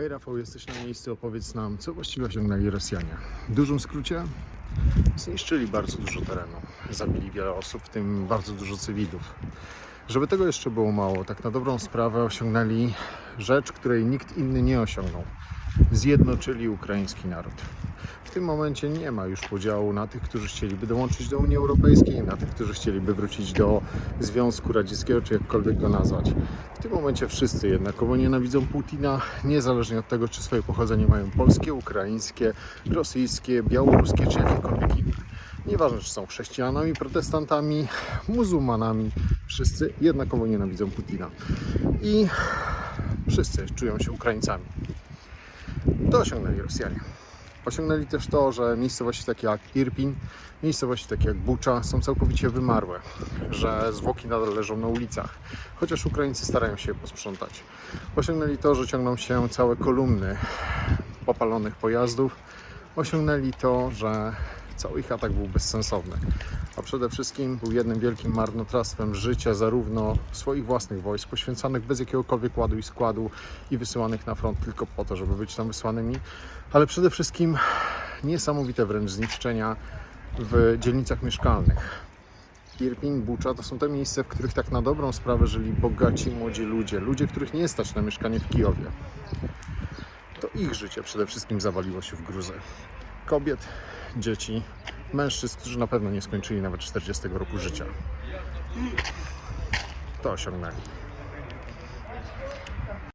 Hej Rafał, jesteś na miejscu, opowiedz nam, co właściwie osiągnęli Rosjanie. W dużym skrócie, zniszczyli bardzo dużo terenu, zabili wiele osób, w tym bardzo dużo cywilów. Żeby tego jeszcze było mało, tak na dobrą sprawę osiągnęli rzecz, której nikt inny nie osiągnął. Zjednoczyli ukraiński naród. W tym momencie nie ma już podziału na tych, którzy chcieliby dołączyć do Unii Europejskiej, na tych, którzy chcieliby wrócić do Związku Radzieckiego, czy jakkolwiek go nazwać. W tym momencie wszyscy jednakowo nienawidzą Putina, niezależnie od tego, czy swoje pochodzenie mają polskie, ukraińskie, rosyjskie, białoruskie, czy jakiekolwiek inne. Nieważne, czy są chrześcijanami, protestantami, muzułmanami, wszyscy jednakowo nienawidzą Putina. I wszyscy czują się Ukraińcami. To osiągnęli Rosjanie. Osiągnęli też to, że miejscowości takie jak Irpin, miejscowości takie jak Bucza są całkowicie wymarłe, że zwłoki nadal leżą na ulicach, chociaż Ukraińcy starają się je posprzątać. Osiągnęli to, że ciągną się całe kolumny popalonych pojazdów. Osiągnęli to, że cały ich atak był bezsensowny, a przede wszystkim był jednym wielkim marnotrawstwem życia zarówno swoich własnych wojsk, poświęcanych bez jakiegokolwiek ładu i składu i wysyłanych na front tylko po to, żeby być tam wysłanymi, ale przede wszystkim niesamowite wręcz zniszczenia w dzielnicach mieszkalnych. Irpin, Bucza to są te miejsca, w których tak na dobrą sprawę żyli bogaci młodzi ludzie, ludzie, których nie stać na mieszkanie w Kijowie. To ich życie przede wszystkim zawaliło się w gruzę. Kobiet, dzieci, mężczyzn, którzy na pewno nie skończyli nawet 40 roku życia. To osiągnęli.